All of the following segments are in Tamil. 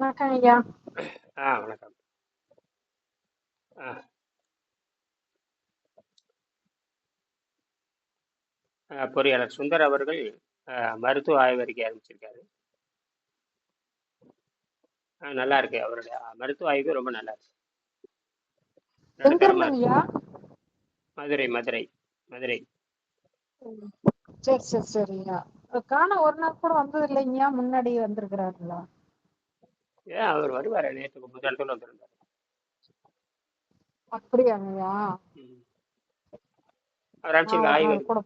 வணக்கம் ஐயா. ஆ வணக்கம். ஆ. பொறியாளர் சுந்தர் அவர்கள் மருத்துவ ஆய்வறிக்கை ஆரம்பிச்சிருக்காரு நல்லா இருக்கு. அவருடைய மருத்துவ ஆய்வு ரொம்ப நல்லா இருக்கு. மதுரை மதுரை மதுரை. சரி சரி சரிங்க காண ஒரு நாள் கூட வந்தது இல்லைங்கய்யா முன்னாடி வந்திருக்கிறாருங்களா? ஏன் அவர் வருவார்? நேற்றுக்கு புதன்கிழமை வந்திருந்தார். அப்படியாங்கய்யா. அவர் ஒரு ஆய்வு. கூட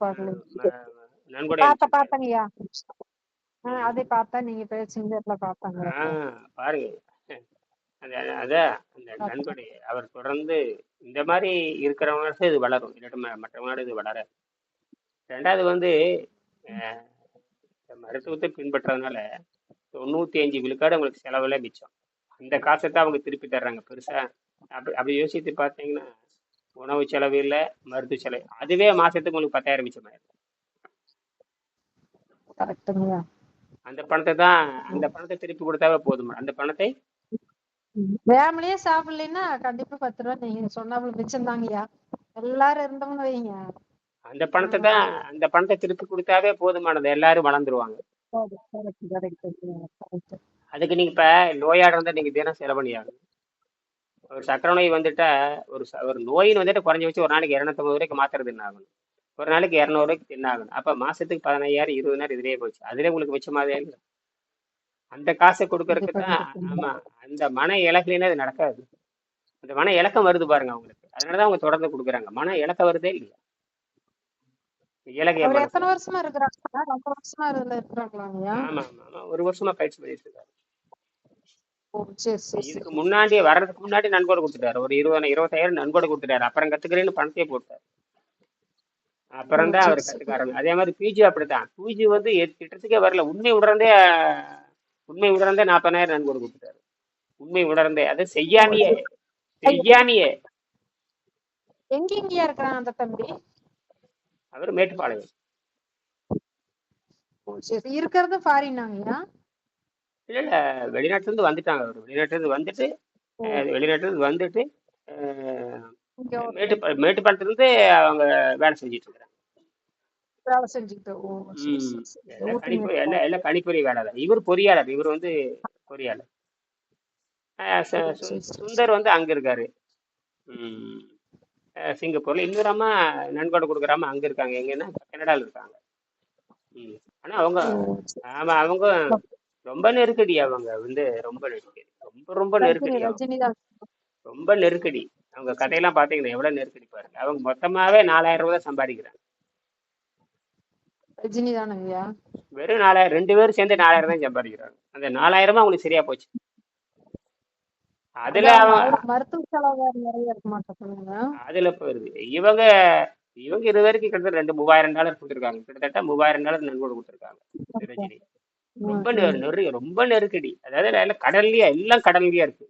நன்கொடை பார்த்த பார்த்தங்கய்யா. அதை பார்த்தா நீங்க பேசுங்கிறதுல பார்த்தாங்க ஆ பாருங்க. அதான் அந்த நன்கொடை அவர் தொடர்ந்து இந்த மாதிரி இருக்கிறவங்களுக்கு இது வளரும். இல்லாட்டி மற்றவங்களோட இது வளராது ரெண்டாவது வந்து மருத்துவத்தை பின்பற்றதுனால தொண்ணூத்தி அஞ்சு விழுக்காடு உங்களுக்கு செலவுல மிச்சம். அந்த காசை தான் அவங்க திருப்பி தர்றாங்க பெருசா. அப்படி அப்படி யோசித்து பார்த்தீங்கன்னா உணவு செலவு இல்லை மருத்துவ செலவு அதுவே மாசத்துக்கு உங்களுக்கு பத்தாயிரம் மிச்சமாயிரும் கரெக்டுங்கய்யா அந்த பணத்தை தான் அந்த பணத்தை திருப்பி கொடுத்தாவே போதும். அந்த பணத்தை ஃபேமிலியே சாப்பிடலைன்னா கண்டிப்பா பத்து ரூபா நீங்க சொன்னாப்புல மிச்சம் தாங்கய்யா எல்லாரும் இருந்தோம்னு வைங்க. அந்த பணத்தை தான் அந்த பணத்தை திருப்பி கொடுத்தாவே போதுமானது. எல்லாரும் வளர்ந்துருவாங்க. அதுக்கு நீங்க இப்ப நோயாட இருந்தா நீங்க தினம் செலவு பண்ணியாகணும். ஒரு சக்கரை நோய் வந்துட்டா ஒரு ச- ஒரு நோயின் வந்துட்டு குறைஞ்ச வச்சு ஒரு நாளைக்கு இரநூத்தம்பது ரூபாய்க்கு மாத்திரை தின்னாகணும். ஒரு நாளைக்கு இரநூறு ரூபாய்க்கு தின்னாகணும். அப்ப மாசத்துக்கு பதினையாயிரம் இருபதாயிரம் இதுலயே போச்சு. அதுலயே உங்களுக்கு மிச்சமாதே இல்லை? அந்த காசை கொடுக்கறதுக்கு தான் ஆமா அந்த மன இலக்கினா அது நடக்காது. அந்த மன இலக்கம் வருது பாருங்க அவங்களுக்கு. அதனாலதான் அவங்க தொடர்ந்து கொடுக்குறாங்க. மன இலக்கம் வருதே இல்லையா? இலக்கிய அவர் மனசு எத்தனை வருஷமா இருக்கிறாங்க ரொம்ப வருஷமா இதுல இருக்கிறாங்களாங்கய்யா ஆமா ஆமா ஆமா. ஒரு வருஷமா பயிற்சி பண்ணிட்டு இருக்காரு இதுக்கு முன்னாடி வர்றதுக்கு முன்னாடி நன்கொடை கொடுத்துட்டாரு. ஒரு இருபது இருபத்தாயிரம் நன்கொடை கொடுத்துட்டாரு. அப்புறம் கத்துக்கிறேன்னு பணத்தையே போட்டாரு. அப்புறம் தான் அவர் கத்துக்க அதே மாதிரி பிஜி அப்படித்தான். பிஜி வந்து திட்டத்துக்கே வரல. உண்மை உணர்ந்தே உண்மை உணர்ந்தே நாற்பதாயிரம் நன்கொடை கொடுத்துட்டாரு. உண்மை உணர்ந்தே. அது இருக்கிறான் அந்த தம்பி? அவர் மேட்டுப்பாளையம். இருக்கிறது ஃபாரினாங்கய்யா இல்ல இல்ல வெளிநாட்டுல இருந்து வந்துட்டாங்க அவர். வெளிநாட்டுல இருந்து வந்துட்டு வெளிநாட்டுல இருந்து வந்துட்டு மேட்டு மேட்டுப்பாளத்துல இருந்து அவங்க வேலை செஞ்சுட்டு இருக்கிறாங்க எல்லாம் கணிப்பொறி வேலை தான். இவர் பொறியாளர் இவர் வந்து பொறியாளர். சுந்தர் வந்து அங்க இருக்காரு. சிங்கப்பூர்ல இன்னொரு அம்மா நன்கொடை கொடுக்குறாம அங்க இருக்காங்க. எங்கன்னா கனடால இருக்காங்க. ம். ஆனா அவங்க. ஆமா அவங்க ரொம்ப நெருக்கடி அவங்க வந்து ரொம்ப நெருக்கடி. ரொம்ப ரொம்ப நெருக்கடி ரொம்ப நெருக்கடி. அவங்க கதையெல்லாம் பாத்தீங்கன்னா எவ்வளவு நெருக்கடி பாருங்க. அவங்க மொத்தமாவே நாலாயிரம் ரூபாய் சம்பாதிக்கிறாங்க. வெறும் நாலாயிரம் ரெண்டு பேரும் சேர்ந்து நாலாயிரம் தான் சம்பாதிக்கிறாங்க. அந்த நாலாயிரமா அவங்களுக்கு சரியா போச்சு. அதுல மருத்துவ செலவு நிறைய இருக்க மாட்டேங்குதுங்க அதுல போயிருது இவங்க இவங்க இருபது பேருக்கு கிட்டத்தட்ட ரெண்டு மூவாயிரம் டாலர் கொடுத்துருக்காங்க. கிட்டத்தட்ட மூவாயிரம் டாலர் நன்கொடை கொடுத்துருக்காங்க. ரஜினி. ரொம்ப நெரு ரொம்ப நெருக்கடி. அதாவது கடல்லயே எல்லாம் கடல்லயே இருக்கு.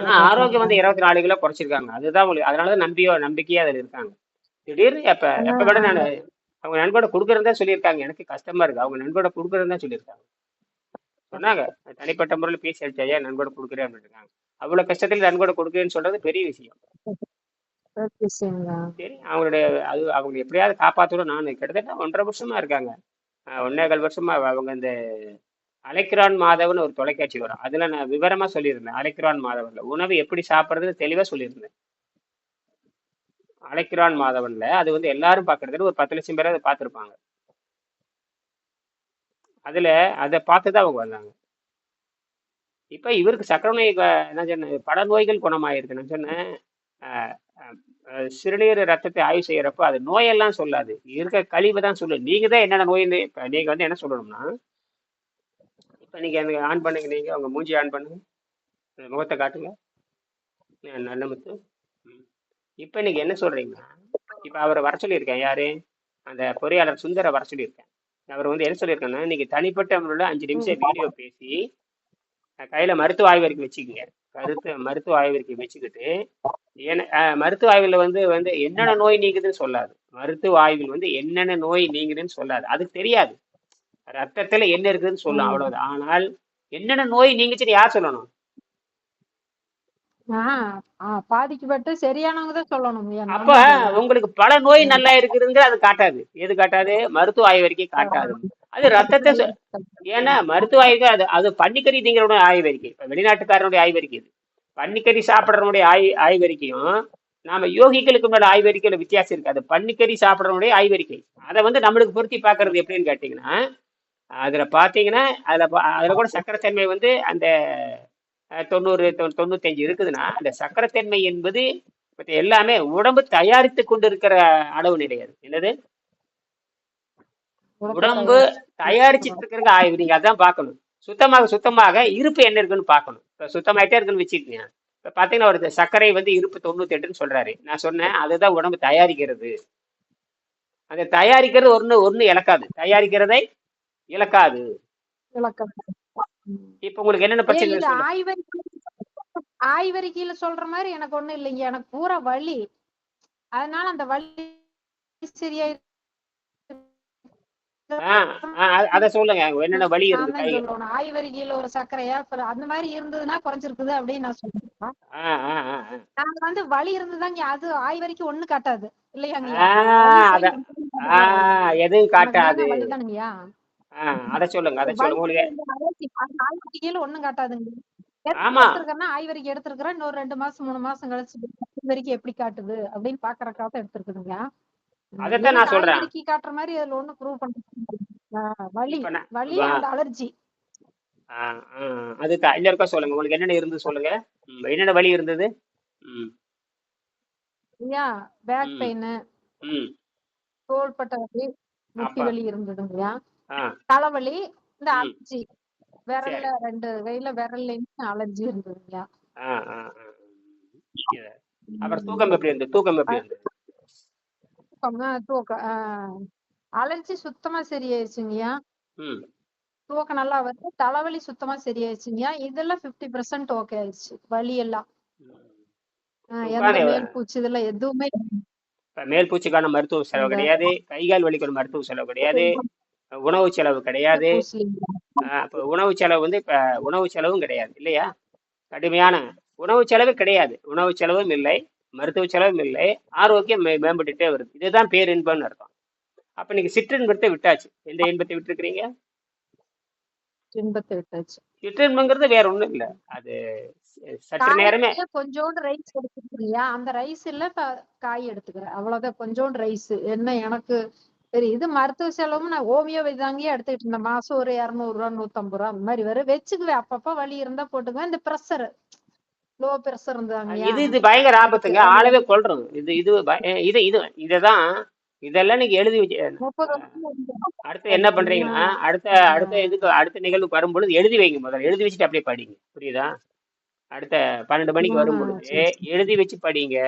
ஆனா ஆரோக்கியம் வந்து இருபத்தி நாலு கிலோ குறைச்சிருக்காங்க. அதுதான் அதனாலதான் நம்பியோ நம்பிக்கையா அதுல இருக்காங்க. திடீர்னு எப்ப எப்ப விட நான் அவங்க நன்கொடை கொடுக்கறதா சொல்லியிருக்காங்க. எனக்கு கஷ்டமா இருக்கு. அவங்க நன்கொடை கொடுக்கறதா சொல்லியிருக்காங்க. சொன்னாங்க. தனிப்பட்ட முறையில் பேசி அடிச்சாயா நன்கொடை கொடுக்குறேன் அப்படின்னு இருக்காங்க. அவ்வளவு கஷ்டத்துல நன்கொடை கொடுக்குறேன்னு சொல்றது பெரிய விஷயம். சரி அவங்களுடைய அது அவங்க எப்படியாவது காப்பாற்றணும் நான் கிட்டத்தட்ட ஒன்றரை வருஷமா இருக்காங்க. ஆஹ் ஒன்னே கால் வருஷமா அவங்க இந்த அலைக்ரான் மாதவன் ஒரு தொலைக்காட்சி வரும். அதுல நான் விவரமா சொல்லியிருந்தேன். அலைக்ரான் மாதவன்ல. உணவு எப்படி சாப்பிட்றதுன்னு தெளிவா சொல்லியிருந்தேன். அலைக்ரான் மாதவன்ல அது வந்து எல்லாரும் பார்க்கறதுல ஒரு பத்து லட்சம் பேர் அதை பார்த்துருப்பாங்க. அதில் அதை பார்த்து தான் அவங்க வந்தாங்க. இப்போ இவருக்கு சக்கரை நோய் என்ன சொன்னேன் பல நோய்கள் குணமாயிருக்கு. நான் சொன்னேன் சிறுநீர் ரத்தத்தை ஆய்வு செய்கிறப்ப அது நோயெல்லாம் சொல்லாது. இருக்க கழிவை தான் சொல்லு. நீங்கள் தான் என்னென்ன நோய்னு இப்போ நீங்கள் வந்து என்ன சொல்லணும்னா இப்போ நீங்கள் எனக்கு ஆன் பண்ணுங்க நீங்கள் உங்கள் மூஞ்சி ஆன் பண்ணுங்க. முகத்தை காட்டுங்க. நல்ல முத்து. ம். நீங்கள் என்ன சொல்கிறீங்கன்னா இப்போ அவரை வர சொல்லியிருக்கேன். யார்? அந்த பொறியாளர் சுந்தரை வர சொல்லியிருக்கேன். அவர் வந்து என்ன சொல்லியிருக்கேன்னா நீங்க தனிப்பட்ட முறையில் அஞ்சு நிமிஷம் வீடியோ பேசி கையில மருத்துவ ஆய்வறிக்கை வச்சுக்கோங்க. கருத்து மருத்துவ ஆய்வறிக்கை வச்சுக்கிட்டு ஏன்னா மருத்துவ ஆய்வுல வந்து வந்து என்னென்ன நோய் நீங்குதுன்னு சொல்லாது. மருத்துவ ஆய்வில் வந்து என்னென்ன நோய் நீங்குதுன்னு சொல்லாது. அதுக்கு தெரியாது. ரத்தத்துல என்ன இருக்குதுன்னு சொல்லும் அவ்வளவுதான். ஆனால் என்னென்ன நோய் நீங்குச்சுன்னு யார் சொல்லணும்? ஆஹ் ஆஹ் பாதிக்கப்பட்டு சரியானவங்க தான் சொல்லணும் ஐயா அப்ப நானும் உங்களுக்கு பல நோய் நல்லா இருக்குதுங்க அது காட்டாது. எது காட்டாது? மருத்துவ ஆய்வறிக்கை காட்டாது. அது ரத்தத்தை சொ- ஏன்னா மருத்துவ ஆய்வு அது அது பன்னிக்கறி திங்கிறவனுடைய ஆய்வறிக்கை. இப்ப வெளிநாட்டுக்காரனுடைய ஆய்வறிக்கை இது. பன்னிக்கறி சாப்பிட்றவனுடைய ஆய் ஆய்வறிக்கையும் நாம யோகிகளுக்கு முன்னாடி ஆய்வறிக்கையில வித்தியாசம் இருக்கு. அது பன்னிக்கறி சாப்பிட்றவனுடைய ஆய்வறிக்கை. அதை வந்து நம்மளுக்கு பொருத்தி பார்க்கறது எப்படின்னு கேட்டிங்கன்னா அதுல பாத்தீங்கன்னா அதுல பா- அதுல கூட சக்கரத்தன்மை வந்து அந்த தொண்ணூறு தொண்ணூத்தஞ்சு இருக்குதுன்னா அந்த சக்கரத்தன்மை என்பது எல்லாமே உடம்பு தயாரித்து கொண்டு இருக்கிற அளவு கிடையாது என்னது? உடம்பு தயாரிச்சுட்டு இருக்கிற ஆய்வு. நீங்க அதான் பார்க்கணும். சுத்தமாக சுத்தமாக இருப்பு என்ன இருக்குன்னு பார்க்கணும். இப்போ சுத்தமாயிட்டே இருக்குன்னு வச்சுக்கோங்க. இப்போ பார்த்தீங்கன்னா ஒரு சர்க்கரை வந்து இருப்பு தொண்ணூத்தி எட்டுன்னு சொல்றாரு. நான் சொன்னேன் அதுதான் உடம்பு தயாரிக்கிறது. அந்த தயாரிக்கிறது ஒன்று ஒன்று இழக்காது. தயாரிக்கிறதை இழக்காது. இப்போ உங்களுக்கு என்னென்ன பிரச்சனை ஆய்வறிக்கையில சொல்ற மாதிரி எனக்கு ஒண்ணும் இல்லைங்க. எனக்கு பூரா வலி. அதனால அந்த வலி சரியா அதை சொல்லுங்க. என்னென்ன வலி இருக்கு ஆய்வறிக்கையில ஒரு சர்க்கரையா அந்த மாதிரி இருந்ததுன்னா குறைஞ்சிருக்குது அப்படின்னு நான் சொல்றேன். நாங்க வந்து வலி இருந்ததுதாங்க. அது ஆய்வறிக்கை ஒண்ணு காட்டாது. இல்லையாங்க? எதுவும் காட்டாது. அதை சொல்லுங்க அதை சொல்லுங்க. ஒண்ணும் காட்டாதுங்க. ஆய்வறிக்கை எடுத்திருக்கிறேன் இன்னொரு ரெண்டு மாசம் மூணு மாசம் கழிச்சு ஆய்வறிக்கை எப்படி காட்டுது அப்படின்னு பாக்குறக்காக எடுத்திருக்குதுங்க. அதைத்தான் நான் சொல்றேன். ஆய்வறிக்கை காட்டுற மாதிரி அதுல ஒண்ணும் ப்ரூவ் பண்ண வலி வலி அந்த அலர்ஜி. அது இருக்கா சொல்லுங்க உங்களுக்கு என்னென்ன இருந்தது சொல்லுங்க. என்னென்ன வலி இருந்தது? ஐயா பேக் பெயின் தோள்பட்டை வலி முட்டி வலி இருந்ததுங்கய்யா. தலைவலி இந்த அலர்ஜி விரல்ல ரெண்டு கையில விரல்லையும் அலர்ஜி இது. அப்புறம் தூக்கம் எப்படி இருந்தது தூக்கம் எப்படி இருந்தது தூக்கம் தூக்கம் அலர்ஜி சுத்தமா சரியாயிருச்சுங்கய்யா தூக்கம் நல்லா வருது தலைவலி சுத்தமா சரியாயிருச்சுங்கய்யா இதெல்லாம் பிப்டி பெர்சென்ட் ஓகே ஆயிடுச்சு வலி எல்லாம் எந்த மேல் பூச்சி இதெல்லாம் எதுவுமே மேல் பூச்சிக்கான மருத்துவ செலவு கிடையாது கை கால் வலிக்கான மருத்துவ செலவு கிடையாது. உணவு செலவு கிடையாது. அப்ப உணவு செலவு வந்து இப்ப உணவு செலவும் கிடையாது இல்லையா? கடுமையான உணவு செலவு கிடையாது. உணவு செலவும் இல்லை மருத்துவ செலவும் இல்லை ஆரோக்கியம் மே மேம்பட்டுட்டே வருது. இதுதான் பேரின்பம்னு அர்த்தம். அப்ப நீங்க சிற்றின்பத்தை விட்டாச்சு. எந்த இன்பத்தை விட்டுருக்கிறீங்க? இன்பத்தை விட்டாச்சு. சிற்றின்பங்கிறது வேற ஒண்ணும் இல்லை. அது சற்று நேரமே கொஞ்சோண்டு ரைஸ் எடுத்துக்கிறீங்களா அந்த ரைஸ் இல்ல காய் எடுத்துக்கிறேன். அவ்வளவுதான். கொஞ்சோண்டு ரைஸ் என்ன எனக்கு சரி இது மருத்துவ செலவும் நான் ஹோமியோபதி தாங்க எடுத்துக்கிட்டு இருந்தேன். மாசம் ஒரு இரநூறு ரூபா நூத்தம்பது ரூபா அந்த மாதிரி வரும் வச்சுக்குவேன். அப்பப்ப வலி இருந்தா போட்டுக்குவேன். இந்த ப்ரெஷர் லோ ப்ரெஷர் இருந்தாங்கய்யா இது இது பயங்கர ஆபத்துங்க. ஆளவே கொள்றோம் இது இது பய- இது இது இததான். இதெல்லாம் நீங்க எழுதி வச்சு முப்பது. அடுத்து என்ன பண்றீங்கன்னா அடுத்த அடுத்த இதுக்கு அடுத்த நிகழ்வுக்கு வரும்பொழுது எழுதி வைங்க முதல்ல. எழுதி வச்சுட்டு அப்படியே படிங்க. புரியுதா? அடுத்த பன்னெண்டு மணிக்கு வரும் ஆஹ் பொழுது சரி சரி. எழுதி வச்சு படிங்க.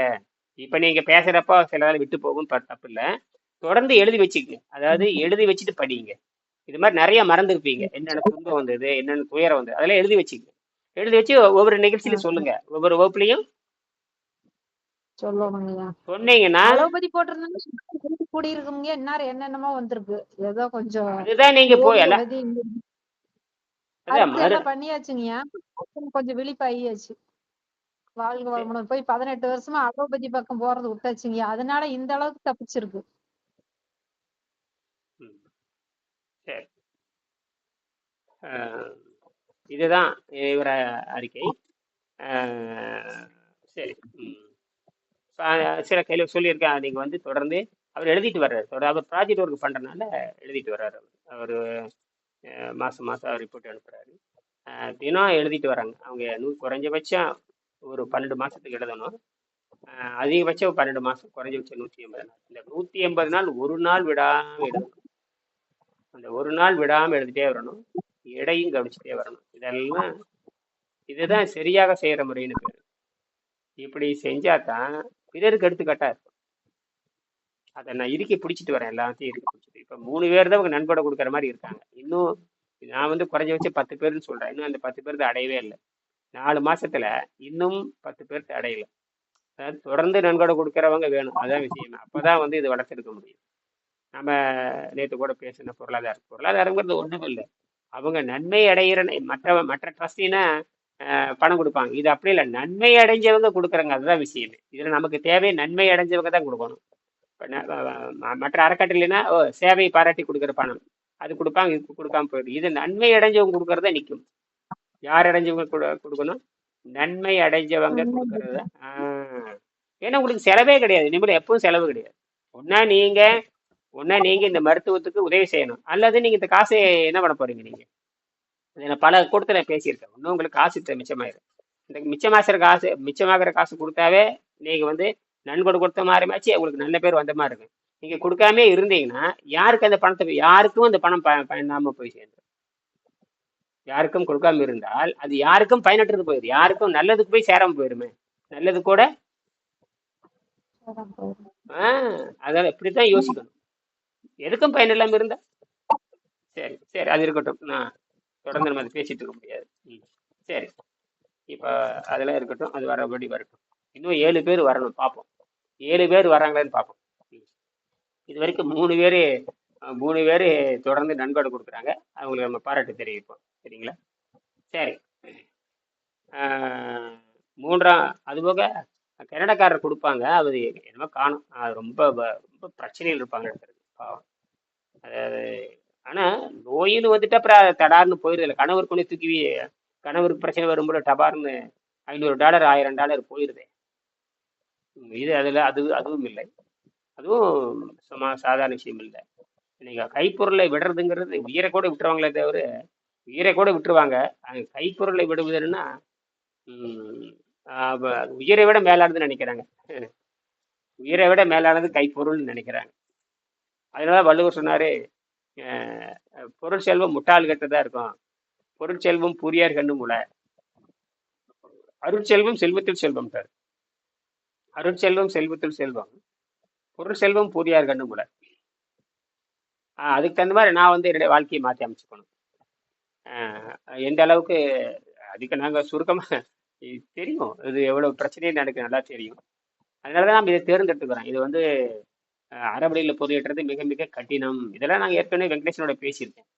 இப்ப நீங்க பேசுறப்ப சில வேளை விட்டு போகும் ப- தப்பு இல்ல தொடர்ந்து எழுதி வச்சுக்கங்க அதாவது எழுதி வச்சுட்டு படிங்க. இது மாதிரி நிறைய மறந்துருப்பீங்க. என்னென்ன துன்பம் வந்தது என்னென்ன துயரம் வந்தது அதெல்லாம் எழுதி வச்சுக்கங்க எழுதி வச்சு ஒவ்வொரு நிகழ்ச்சியில சொல்லுங்க. ஒவ்வொரு வகுப்புலையும்? சொல்லணுங்கய்யா சொன்னீங்கன்னா அலோபதி போட்டிருந்தோம்னா கூடி இருக்குங்க இன்னாரு என்னென்னமோ வந்திருக்கு. ஏதோ கொஞ்சம் அதுதான் நீங்க போய் பண்ணியாச்சுங்கய்யா கொஞ்சம் விழிப்பாயாச்சு வாழ்க வளமுடன். போய் பதினெட்டு வருஷமா அலோபதி பக்கம் போறது விட்டாச்சுங்க. அதனால இந்த அளவுக்கு தப்பிச்சிருக்கு ம், சரி அஹ், இதுதான் இவர அறிக்கை. சரி. சில கேள்வி சொல்லியிருக்கேன். நீங்கள் வந்து தொடர்ந்து அவர் எழுதிட்டு வர்றாரு. தொடர் அவர் ப்ராஜெக்ட் ஒர்க் பண்ணுறதுனால எழுதிட்டு வர்றாரு அவர். மாதம் மாதம் ரிப்போர்ட் அனுப்புகிறாரு தினம் எழுதிட்டு வராங்க. அவங்க நூ குறைஞ்சபட்சம் ஒரு பன்னெண்டு மாதத்துக்கு எழுதணும். அதிகபட்சம் பன்னெண்டு மாதம் குறைஞ்சபட்சம் நூற்றி எண்பது நாள். இந்த நூற்றி எண்பது நாள் ஒரு நாள் விடாமல் எழுதணும். அந்த ஒரு நாள் விடாமல் எழுதிட்டே வரணும். எடையும் கவனிச்சுட்டே வரணும். இதெல்லாம் இதுதான் சரியாக செய்கிற முறைன்னு பேர். இப்படி செஞ்சா தான் பிறருக்கு எடுத்துக்காட்டா இருக்கும். அதை நான் இறுக்கி பிடிச்சிட்டு வரேன் எல்லாத்தையும் இறுக்கி பிடிச்சிட்டு. இப்போ மூணு பேர் தான் அவங்க நண்பட கொடுக்குற மாதிரி இருக்காங்க. இன்னும் நான் வந்து குறைஞ்சபட்சம் பத்து பேர்னு சொல்றேன். இன்னும் அந்த பத்து பேர்த்து அடையவே இல்லை. நாலு மாசத்துல இன்னும் பத்து பேர்த்து அடையல. அதாவது தொடர்ந்து நன்கொடை கொடுக்குறவங்க வேணும். அதான் விஷயம். அப்பதான் வந்து இது வளர்த்தெடுக்க முடியும். நம்ம நேற்று கூட பேசின பொருளாதாரம் பொருளாதாரங்கிறது ஒன்றும் இல்லை. அவங்க நன்மை அடையிற மற்ற மற்ற ட்ரஸ்டினா பணம் கொடுப்பாங்க. இது அப்படி இல்லை. நன்மை அடைஞ்சவங்க கொடுக்குறாங்க. அதுதான் விஷயம். இதுல நமக்கு தேவை நன்மை அடைஞ்சவங்க தான் கொடுக்கணும். மற்ற அறக்கட்டளைனா ஓ சேவை பாராட்டி கொடுக்குற பணம். அது கொடுப்பாங்க இது கொடுக்காம போயிடும். இது நன்மை அடைஞ்சவங்க கொடுக்கறதா நிற்கும் யார் அடைஞ்சவங்க கொடு- கொடுக்கணும்? நன்மை அடைஞ்சவங்க கொடுக்கறது ஆஹ் ஏன்னா உங்களுக்கு செலவே கிடையாது. இனிமேல் எப்பவும் செலவு கிடையாது. ஒன்னா நீங்க ஒன்னா நீங்க இந்த மருத்துவத்துக்கு உதவி செய்யணும். அல்லது நீங்க இந்த காசை என்ன பண்ண போறீங்க நீங்க? நான் பல கூட்டத்தில் நான் பேசியிருக்கேன். இன்னும் உங்களுக்கு காசு மிச்சமாயிரும் இந்த மிச்சமாகிற காசு மிச்சமாகிற காசு கொடுத்தாவே நீங்க வந்து நன்கொடை கொடுத்த மாதிரிமாச்சு உங்களுக்கு நல்ல பேர் வந்த மாதிரி இருக்கும் நீங்க கொடுக்காம இருந்தீங்கன்னா யாருக்கு அந்த பணத்தை யாருக்கும் அந்த பணம் பயனாம போய் சேர்ந்துடும் யாருக்கும் கொடுக்காம இருந்தால் அது யாருக்கும் பயனற்றது போயிடும் யாருக்கும் நல்லதுக்கு போய் சேராம போயிருமே. நல்லது கூட? ஆஹ் அதான் இப்படித்தான் யோசிக்கணும். எதுக்கும் பயன் இல்லாம இருந்தா? சரி சரி அது இருக்கட்டும். நான் தொடர்ந்து நம்ம அதை பேசிட்டு இருக்க முடியாது. ம். சரி. இப்போ அதெல்லாம் இருக்கட்டும். அது வரபடி வரட்டும். இன்னும் ஏழு பேர் வரணும் பார்ப்போம். ஏழு பேர் வராங்களேன்னு பார்ப்போம். ம். இது வரைக்கும் மூணு பேர் மூணு பேர் தொடர்ந்து நண்பாடு கொடுக்குறாங்க. அவங்களுக்கு நம்ம பாராட்டு தெரிவிப்போம். சரிங்களா? சரி. மூன்றாம் அதுபோக கன்னடக்காரர் கொடுப்பாங்க. அது என்னமோ காணும். அது ரொம்ப ரொம்ப பிரச்சனையில் இருப்பாங்க. எடுக்கிறது அதாவது ஆனால் நோயின்னு வந்துட்டு அப்புறம் தடார்னு போயிருது இல்லை கணவர் கொண்டு தூக்கி கணவருக்கு பிரச்சனை வரும்போது டபார்னு ஐநூறு டாலர் ஆயிரம் டாலர் போயிருது. இது அதில் அது அதுவும் இல்லை. அதுவும் சும்மா சாதாரண விஷயம் இல்லை. நீங்கள் கைப்பொருளை விடுறதுங்கிறது உயிரை கூட விட்டுருவாங்களே தவிர உயிரை கூட விட்டுருவாங்க. அது கைப்பொருளை விடுவதுன்னா அது உயிரை விட மேலானதுன்னு நினைக்கிறாங்க. உயிரை விட மேலானது கைப்பொருள்னு நினைக்கிறாங்க. அதனால வள்ளுவர் சொன்னாரு பொருட்செல்வம் பொருள் செல்வம் முட்டாள் கட்டதா இருக்கும். பொருள் செல்வம் புரியார் கண்ணு முளை. அருட்செல்வம் செல்வத்தில் செல்வம் சார். அருட்செல்வம் செல்வத்தில் செல்வம். பொருள் செல்வம் புரியார் கண்ணு முளை. அதுக்கு தகுந்த மாதிரி நான் வந்து என்னுடைய வாழ்க்கையை மாற்றி அமைச்சுக்கணும். எந்த அளவுக்கு அதுக்கு நாங்கள் சுருக்கமாக தெரியும். இது எவ்வளோ பிரச்சனையும் நடக்கு நல்லா தெரியும். அதனால தான் நம்ம இதை தேர்ந்தெடுத்துக்கிறோம். இது வந்து அறவழியில் பொதுயேற்றது மிக மிக கடினம். இதெல்லாம் நாங்கள் ஏற்கனவே வெங்கடேசனோட பேசியிருக்கேன்.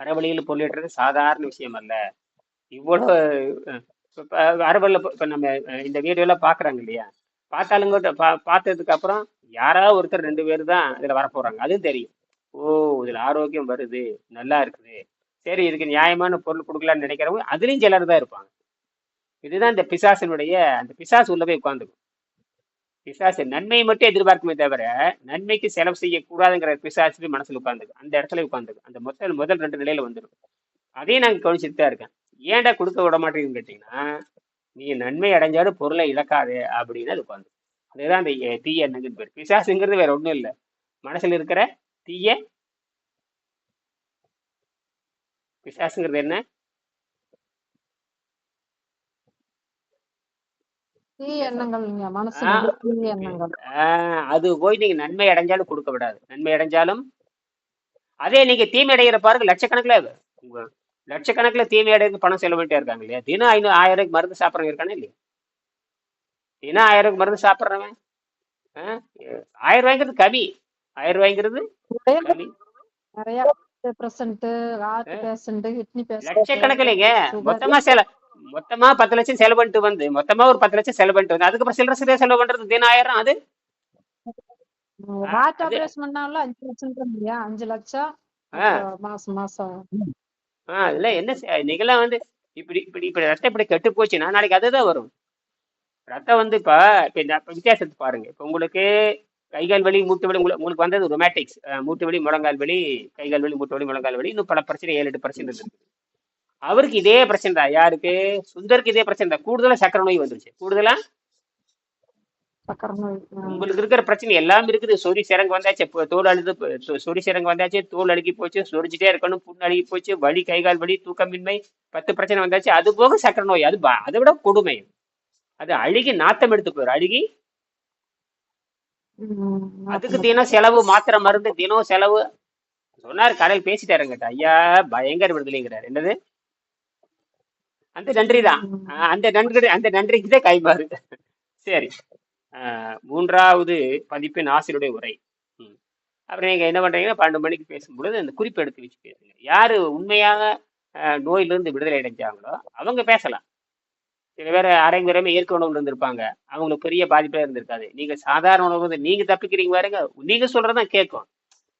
அறவழியில் பொருளேற்றது சாதாரண விஷயம் அல்ல. இவ்வளோ அறவழியில் இப்போ நம்ம இந்த வீடியோலாம் பார்க்குறாங்க இல்லையா? பார்த்தாலுங்க பா பார்த்ததுக்கு அப்புறம் யாராவது ஒருத்தர் ரெண்டு பேர் தான் இதில் வரப்போகிறாங்க அதுவும் தெரியும். ஓ இதில் ஆரோக்கியம் வருது நல்லா இருக்குது. சரி இதுக்கு நியாயமான பொருள் கொடுக்கலான்னு நினைக்கிறவங்க அதுலேயும் சிலர் தான் இருப்பாங்க. இதுதான் இந்த பிசாசினுடைய அந்த பிசாசு உள்ள போய் உட்காந்துக்கும் பிசாசு நன்மையை மட்டும் எதிர்பார்க்குமே தவிர நன்மைக்கு செலவு செய்யக்கூடாதுங்கிற பிசாசு மனசில் உட்காந்துக்கும் அந்த இடத்துல உட்காந்துக்கும் அந்த முதல் முதல் ரெண்டு நிலையில வந்துடும் அதையும் நாங்கள் கவனிச்சுட்டு தான் இருக்கேன். ஏன்டா கொடுக்க விட மாட்டேங்குன்னு கேட்டிங்கன்னா நீ நன்மை அடைஞ்சாலும் பொருளை இழக்காது அப்படின்னு அது உட்காந்து அதுதான் அந்த தீய எண்ணங்கன்னு பேர். பிசாசுங்கிறது வேற ஒன்றும் இல்லை. மனசில் இருக்கிற தீய பிசாசுங்கிறது என்ன தீய எண்ணங்கள் நீங்க மனசுல ஆ, வந்து தீய எண்ணங்கள் ஆஹ் அது போய் நீங்க நன்மை அடைஞ்சாலும் கொடுக்க விடாது. நன்மை அடைஞ்சாலும் அதே நீங்க தீமை அடைகிற பாருங்க லட்சக்கணக்கில் உங்க லட்சக்கணக்கில் தீமை அடையிறது பணம் செலவிட்டே இருக்காங்க இல்லையா? தினம் ஐநூறு ஆயிரம் ரூபாய்க்கு மருந்து சாப்பிட்றவங்க இருக்கானே இல்லையா? தினம் ஆயிரம் ரூபாய்க்கு மருந்து சாப்பிட்றவன் ஆயிரம் ரூபாய்ங்கிறது கம்மி. ஆயிரம் ரூபாய்ங்கிறது கம்மி. சுகர் மொத்தமா செல மொத்தமா பத்து லட்சம் செலவு பண்ணிட்டு வந்து மொத்தமா ஒரு பத்து லட்சம் செலவு பண்ணிட்டு வந்து. அதுக்கப்புறம் சில்லறை சில்லறை செலவு பண்றது தினம் ஆயிரம் அது ஹார்ட் ஆபரேஷன் பண்ணாலும் அஞ்சு லட்சம் அஞ்சு லட்சம் மாசம் மாசம். ஆ அதுல என்ன நீங்களாம் வந்து இப்படி இப்படி இப்படி ரத்தம் இப்படி கெட்டு போச்சுன்னா நாளைக்கு அதுதான் வரும். ரத்தம் வந்து இப்போ இப்போ இந்த வித்தியாசத்தை பாருங்க. இப்போ உங்களுக்கு கைகால் வலி மூட்டு வலி உங்களுக்கு உங்களுக்கு வந்தது ரொமேட்டிக்ஸ் மூட்டு வலி முழங்கால் வலி கைகால் வலி மூட்டு வலி முழங்கால் வலி இன்னும் பல பிரச்சனை ஏழு எட்டு பிரச்சனை இருக்குது அவருக்கு இதே பிரச்சனை தான் யாருக்கு? சுந்தருக்கு இதே பிரச்சனை தான் கூடுதலா சக்கரை நோய் வந்துருச்சு. கூடுதலா? சக்கரை நோய். ஆ. உங்களுக்கு இருக்கிற பிரச்சனை எல்லாம் இருக்குது. சொறி சிறங்கு வந்தாச்சு. தோல் அழுது சொறி சிறங்கு வந்தாச்சு. தோல் அழுகி போச்சு. சொரிஞ்சிட்டே இருக்கணும். புண்ணு அழுகி போச்சு. வலி கைகால் வலி தூக்கமின்மை பத்து பிரச்சனை வந்தாச்சு. அது போக சக்கரை நோய். அது அதை விட கொடுமை. அது அழுகி நாத்தம் எடுத்து போயிடும் அழுகி? அதுக்கு தினம் செலவு மாத்திரை மருந்து தினம் செலவு. சொன்னார் கடையில் பேசிட்டாருங்கிட்ட ஐயா பயங்கர விடுதலைங்கிறார். என்னது? அந்த நன்றி தான். அந்த நன்றி அந்த நன்றிக்கு தான் கைமாறு சரி. ஆஹ் மூன்றாவது பதிப்பின் ஆசிரியருடைய உரை. ம். அப்புறம் நீங்கள் என்ன பண்ணுறீங்கன்னா பன்னெண்டு மணிக்கு பேசும்பொழுது அந்த குறிப்பு எடுத்து வச்சு பேசுங்க. யார் உண்மையாக அஹ், நோயிலிருந்து விடுதலை அடைஞ்சாங்களோ அவங்க பேசலாம். சில பேர் அரைங்குறையுமே இயற்கை உணவுல இருந்திருப்பாங்க. அவங்களுக்கு பெரிய பாதிப்பே இருந்திருக்காது. நீங்க சாதாரண உணவு வந்து நீங்க தப்பிக்கிறீங்க பாருங்க. நீங்க சொல்றதான் கேட்கும்.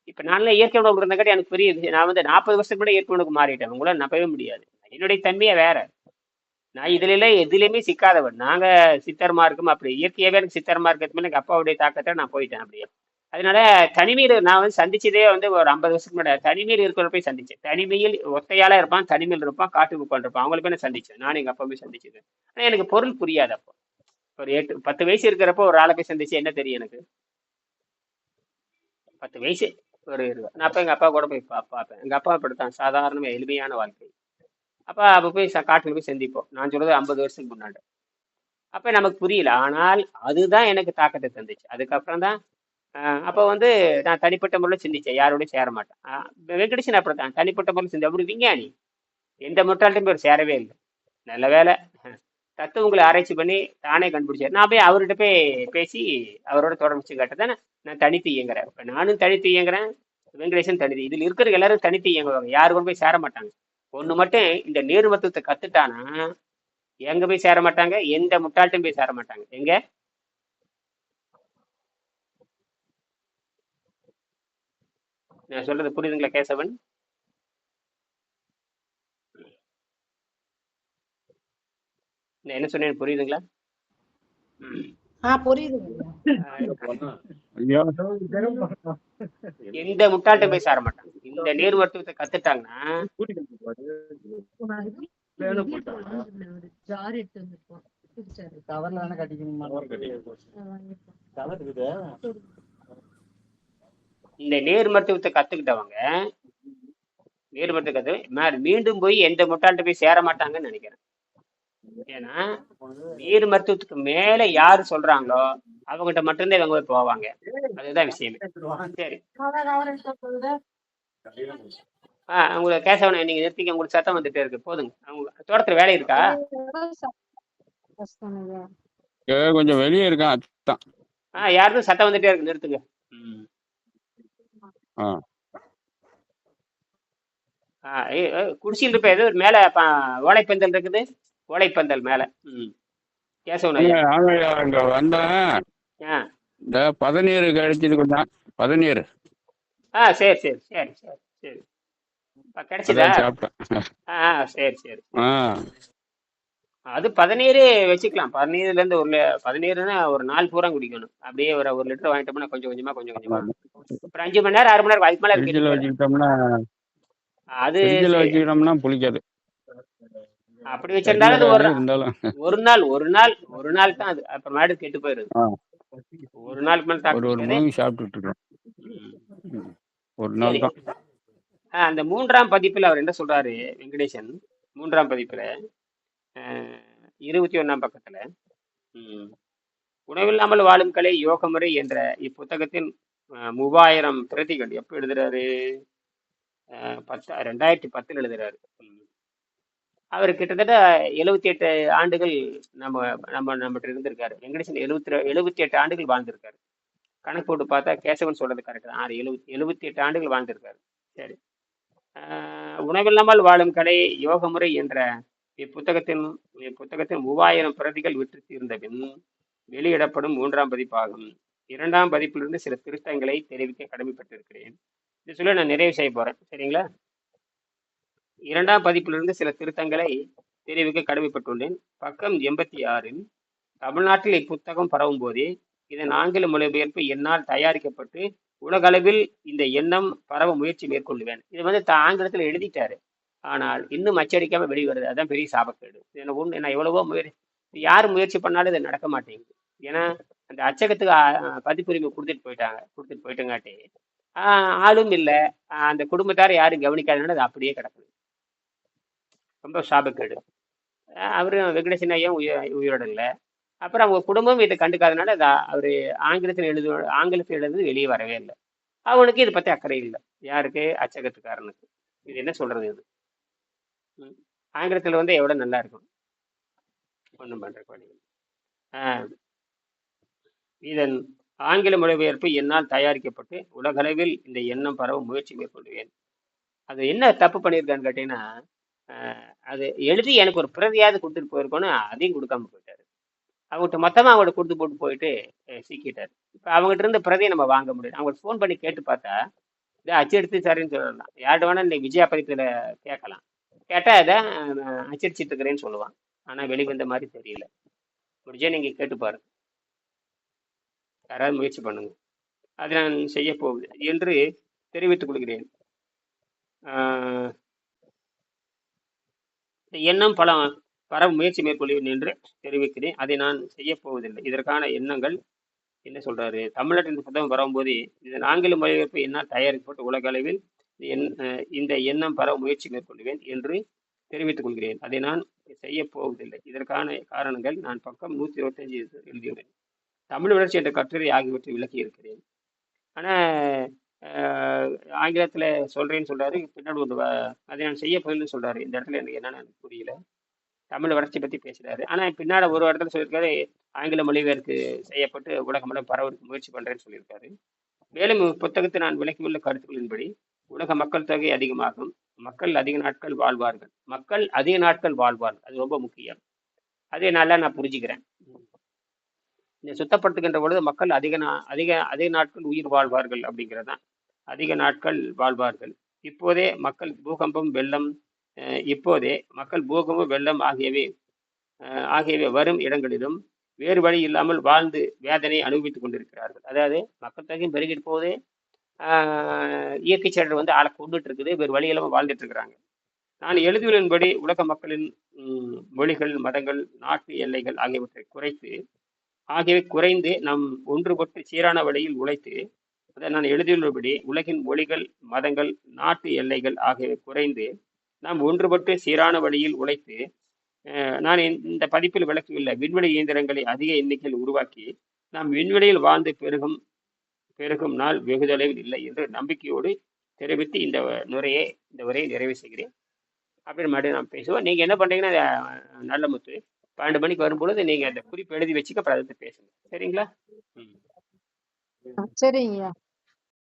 இப்ப நான்ல இயற்கை உணவு இருந்தங்காட்டி எனக்கு பெரிய விஷயம். நான் வந்து நாற்பது வருஷத்துக்கு முன்னாடி இயற்கை உணவுக்கு மாறிட்டேன். உங்களால நம்பவே முடியாது. என்னுடைய தன்மையே வேற. நான் இதுல எல்லாம் எதுலையுமே சிக்காதவன். நாங்க சித்தர் மார்க்கம் அப்படி இயற்கையாகவே எனக்கு சித்தர் இருக்கிறது மேல அப்பாவுடைய தாக்கத்தை நான் போயிட்டேன் அப்படியே. அதனால தனிமையில் நான் வந்து சந்திச்சதே வந்து ஒரு ஐம்பது வருஷத்துக்கு முன்னாடி. தனிமையில் இருக்கிற போய் சந்திச்சேன். தனிமையில் ஒத்தையால இருப்பான் தனிமையில் இருப்பான் காட்டு உட்காந்துருப்பான் அவங்கள போய் நான் சந்திச்சேன். நானும் எங்க அப்பா போய் சந்திச்சது. ஆனா எனக்கு பொருள் புரியாது அப்போ. ஒரு எட்டு பத்து வயசு இருக்கிறப்போ ஒரு ஆளை போய் சந்திச்சு என்ன தெரியும் எனக்கு? பத்து வயசு ஒரு நான் அப்போ எங்க அப்பா கூட போய் பா பார்ப்பேன். எங்க அப்பா அப்படித்தான். சாதாரண எளிமையான வாழ்க்கை. அப்போ அப்போ போய் ச- போய் சந்திப்போம். நான் சொல்றது ஐம்பது வருஷத்துக்கு முன்னாடி. அப்போ நமக்கு புரியல. ஆனால் அதுதான் எனக்கு தாக்கத்தை தந்துச்சு. அதுக்கப்புறம் தான் அப்போ வந்து நான் தனிப்பட்ட முறையில் சிந்திச்சேன். யாரோடய சேர மாட்டேன். ஆஹ் அப்புறம் தான் தனிப்பட்ட முறையில் சிந்தி அப்படி விஞ்ஞானி. எந்த முட்டாள்கிட்டையும் போய் சேரவே இல்லை. நல்ல வேலை தத்துவங்களை ஆராய்ச்சி பண்ணி தானே கண்டுபிடிச்சார். நான் போய் அவர்கிட்ட போய் பேசி அவரோட தொடர்பு கேட்டதான் நான் தனித்து இயங்குறேன். இப்ப நானும் தனித்து இயங்குறேன். வெங்கடேசன் தனித்து. இதில் இருக்கிற எல்லாரும் தனித்து இயங்குவாங்க. யாரு கூட போய் சேர மாட்டாங்க. ஒன்று மட்டும் இந்த நேர்மத்துவத்தை கற்றுட்டானா எங்க போய் சேர மாட்டாங்க? எந்த முட்டாள்கிட்டும் போய் சேர மாட்டாங்க. எங்க? நான் சொல்றது புரியுதுங்களா கேசவன்? நான் என்ன சொன்னேன்னு புரியுதுங்களா? இந்த ஆ முட்டாள்கிட்ட போய் சேர மாட்டாங்க இந்த நேர்வர்த்தகத்தை கத்துட்டாங்கன்னா ஜார் நேர் வந்திருக்கோம் பிடிச்சாரு. கத்துக்கிட்டவங்க கத்து மே- மீண்டும் போய் எந்த முட்டாள்கிட்ட போய் சேர மாட்டாங்கன்னு நினைக்கிறேன் ஏன்னா நீர் மருத்துவத்துக்கு மேல யாரு சொல்றாங்களோ அவங்ககிட்ட மட்டும்தான் இவங்க போய் போவாங்க. அதுதான் விஷயமே. சரி. ஆ உங்களுக்கு கேசவனை நீங்க நிறுத்திக்க உங்களுக்கு சத்தம் வந்துட்டே இருக்கு. போதுங்க. அவங்க தோட்டத்துல வேலை இருக்கா? கொஞ்சம் வெளியே இருக்கான் அதான். ஆ யாருக்கும் சத்தம் வந்துட்டே இருக்கு. நிறுத்துங்க. ம். ஆ. ஆ ஏ- ஏ, குடிசையில் இருப்ப ஏதோ மேல ப- ஓலைப்பந்தல் இருக்குது? ஓலைப்பந்தல் மேல. இங்க வந்தேன் இந்த பதநீர் கிடைச்சது கொஞ்சம். பதநீர் ஆ சரி சரி சரி சரி சரி. கிடைச்சதா? சாப்பிட்டேன். ஆ சரி சரி. ஆ. அது பதினீரு வச்சுக்கலாம். பதினீருல இருந்து ஒரு பதினீருன்னா ஒரு நாள் பூரா குடிக்கணும். அப்படியே ஒரு ஒரு லிட்டர் வாங்கிட்டோம்னா கொஞ்சம் கொஞ்சமா கொஞ்சம் கொஞ்சமா. ஒரு அஞ்சு மணி நேரம் ஆறு மணி நேரம் அதுக்கு மேல வச்சுக்கிட்டோம்னா அது. வச்சுக்கிட்டோம்னா புளிக்காது. அப்படி வச்சிருந்தாலும் ஒரு ஒரு நாள் ஒரு நாள் ஒரு நாள் தான் அது அப்புறமேட்டு கெட்டு போயிருது. ஒரு நாளுக்கு மேல ஒரு ஒரு. மூவி சாப்பிட்டுட்டு இருக்கோம் ம். ஒரு நாள். தான் அந்த மூன்றாம் பதிப்புல அவர் என்ன சொல்றாரு வெங்கடேசன் மூன்றாம் பதிப்புல இருபத்தி ஒண்ணாம் பக்கத்துல உணவில்லாமல் வாழும் கலை யோக முறை என்ற இப்புத்தகத்தின் மூவாயிரம் பிரதிகள் எப்போ எழுதுறாரு பத்து ரெண்டாயிரத்தி பத்துல எழுதுறாரு. அவர் கிட்டத்தட்ட எழுபத்தி எட்டு ஆண்டுகள் நம்ம நம்ம நம்மகிட்ட இருந்திருக்காரு. வெங்கடேசன் எழுபத்தி எழுபத்தி எட்டு ஆண்டுகள் வாழ்ந்திருக்காரு. கணக்கு போட்டு பார்த்தா கேசவன் சொல்றது கரெக்ட் தான். ஆறு எழுபத்தி எழுபத்தி எட்டு ஆண்டுகள் வாழ்ந்திருக்காரு. சரி. உணவில்லாமல் வாழும் கடை யோக முறை என்ற இப்புத்தகத்தின் இப்புத்தகத்தின் மூவாயிரம் பிரதிகள் விற்று தீர்ந்த பின் வெளியிடப்படும் மூன்றாம் பதிப்பாகும். இரண்டாம் பதிப்பிலிருந்து சில திருத்தங்களை தெரிவிக்க கடமைப்பட்டிருக்கிறேன். இது சொல்ல நான் நிறைவு செய்ய போறேன். சரிங்களா? இரண்டாம் பதிப்பிலிருந்து சில திருத்தங்களை தெரிவிக்க கடமைப்பட்டுள்ளேன். பக்கம் எண்பத்தி ஆறில் தமிழ்நாட்டில் இப்புத்தகம் பரவும் போதே இதன் ஆங்கில மொழிபெயர்ப்பு என்னால் தயாரிக்கப்பட்டு உலகளவில் இந்த எண்ணம் பரவ முயற்சி மேற்கொள்ளுவேன். இது வந்து ஆங்கிலத்தில் எழுதிட்டாரு. ஆனால் இன்னும் அச்சடிக்காம வெளிவருது அதுதான் பெரிய சாபக்கேடு. எனக்கு ஒன்று நான் எவ்வளவோ முயற்சி யார் முயற்சி பண்ணாலும் இது நடக்க மாட்டேங்குது. ஏன்னா அந்த அச்சகத்துக்கு பதிப்புரிமை கொடுத்துட்டு போயிட்டாங்க. கொடுத்துட்டு போயிட்டங்காட்டி ஆளும் இல்லை. அந்த குடும்பத்தார் யாரும் கவனிக்காதனால அது அப்படியே கிடக்குது. ரொம்ப சாபக்கேடு. அவரும் வெங்கடேசன் ஐயாவும் உயிர் உயிரோட இல்லை அப்புறம் அவங்க குடும்பம் இதை கண்டுக்காதனால அது அவர் ஆங்கிலத்தில் எழுது ஆங்கிலத்தில் எழுது வெளியே வரவே இல்லை. அவனுக்கு இதை பற்றி அக்கறை இல்லை. யாருக்கு? அச்சகத்துக்காரனுக்கு. இது என்ன சொல்கிறது இது? ஆங்கிலத்தில் வந்து எவ்வளோ நல்லா இருக்கும். ஒன்றும் பண்ணுற வழி இதன் ஆங்கில மொழிபெயர்ப்பு என்னால் தயாரிக்கப்பட்டு உலகளவில் இந்த எண்ணம் பரவ முயற்சி மேற்கொள்வேன். அது என்ன தப்பு பண்ணியிருக்கான்னு கேட்டீங்கன்னா அது எழுதி எனக்கு ஒரு பிரதியாவது கொடுத்துட்டு போயிருக்கோன்னு அதையும் கொடுக்காம போயிட்டாரு. அவங்ககிட்ட மொத்தமாக அவங்கள்ட்ட கொடுத்து போட்டு போயிட்டு அஹ், இப்போ அவங்ககிட்ட இருந்த பிரதியை நம்ம வாங்க முடியும் அவங்களுக்கு ஃபோன் பண்ணி கேட்டு பார்த்தா இதை அச்சடித்து சரின்னு சொல்லலாம் யார்கிட்ட வேணால் இந்த விஜயா பதிப்பில் கேட்கலாம். கேட்டால் இதை அஹ், அச்சடிச்சிட்டு இருக்கிறேன்னு சொல்லுவான். ஆனால் வெளிவந்த மாதிரி தெரியல. முடிஞ்சா நீங்கள் கேட்டு பாருங்க. யாராவது முயற்சி பண்ணுங்க. அதை நான் செய்ய போகுது என்று தெரிவித்துக் கொள்கிறேன். எண்ணம் பல பர முயற்சி மேற்கொள்வேன் என்று தெரிவிக்கிறேன். அதை நான் செய்ய போவதில்லை. இதற்கான எண்ணங்கள் என்ன சொல்றாரு? தமிழ்நாட்டின் புத்தகம் வரும்போது இதன் ஆங்கில மொழிபெயர்ப்பு என்னால் தயாரிக்கப்பட்டு உலக அளவில் இந்த இந்த எண்ணம் பரவ முயற்சி மேற்கொள்வேன் என்று தெரிவித்துக் கொள்கிறேன். அதை நான் செய்ய போவதில்லை. இதற்கான காரணங்கள் நான் பக்கம் நூற்றி இருபத்தஞ்சு எழுதியுள்ளேன். தமிழ் வளர்ச்சி என்ற கட்டுரை ஆகியவற்றை விளக்கி இருக்கிறேன் ஆனால் ஆங்கிலத்தில் சொல்கிறேன்னு சொல்கிறாரு பின்னாடி ஒரு வ- அதை நான் செய்ய போதில்லைன்னு சொல்கிறாரு இந்த இடத்துல எனக்கு என்னென்னு எனக்கு புரியல. தமிழ் வளர்ச்சி பற்றி பேசுகிறாரு ஆனால் பின்னாடி ஒரு இடத்துல சொல்லியிருக்காரு ஆங்கில மொழிபெயர்ப்பு செய்யப்பட்டு உலகமெல்லாம் பரவலுக்கு முயற்சி பண்ணுறேன்னு சொல்லியிருக்காரு. மேலும் புத்தகத்தை நான் விளக்கியுள்ள கருத்துக்களின்படி உலக மக்கள் தொகை அதிகமாகும். மக்கள் அதிக நாட்கள் வாழ்வார்கள். மக்கள் அதிக நாட்கள் வாழ்வார்கள். அது ரொம்ப முக்கியம். அதே நல்லா நான் புரிஞ்சுக்கிறேன். சுத்தப்படுத்துகின்ற பொழுது மக்கள் அதிக நா அதிக அதிக நாட்கள் உயிர் வாழ்வார்கள் அப்படிங்கிறது? தான் அதிக நாட்கள் வாழ்வார்கள். இப்போதே மக்கள் பூகம்பம் வெள்ளம் இப்போதே மக்கள் பூகம்பம் வெள்ளம் ஆகியவை ஆகியவை வரும் இடங்களிலும் வேறு வழி இல்லாமல் வாழ்ந்து வேதனை அனுபவித்துக் கொண்டிருக்கிறார்கள். அதாவது மக்கள் தொகையும் பெருகிட்டு போதே இயற்கை சீடர் வந்து ஆளை கொண்டுட்டு இருக்குது. வேறு வழி இல்லாமல் வாழ்ந்துட்டு இருக்கிறாங்க. நான் எழுதுவதன்படி உலக மக்களின் மொழிகள் மதங்கள் நாட்டு எல்லைகள் ஆகியவற்றை குறைத்து ஆகியவை குறைந்து நம் ஒன்றுபட்டு சீரான வழியில் உழைத்து அதை நான் எழுதியுள்ளபடி உலகின் மொழிகள் மதங்கள் நாட்டு எல்லைகள் ஆகியவை குறைந்து நாம் ஒன்றுபட்டு சீரான வழியில் உழைத்து நான் இந்த பதிப்பில் விளக்கியுள்ள விண்வெளி இயந்திரங்களை அதிக எண்ணிக்கையில் உருவாக்கி நாம் விண்வெளியில் வாழ்ந்து பெருகும் பெருகும் நாள் வெகு தொலைவில் இல்லை என்று நம்பிக்கையோடு தெரிவித்து இந்த நுரையை இந்த உரையை நிறைவு செய்கிறேன். அப்படின்னு மறுபடியும் நான் பேசுவோம். நீங்கள் என்ன பண்ணுறீங்கன்னா நல்ல முத்து. பன்னெண்டு மணிக்கு வரும்பொழுது நீங்க அந்த குறிப்பு எழுதி வச்சுக்க அப்புறம் அதை பேசுங்க. சரிங்களா? ம். சரிங்கய்யா.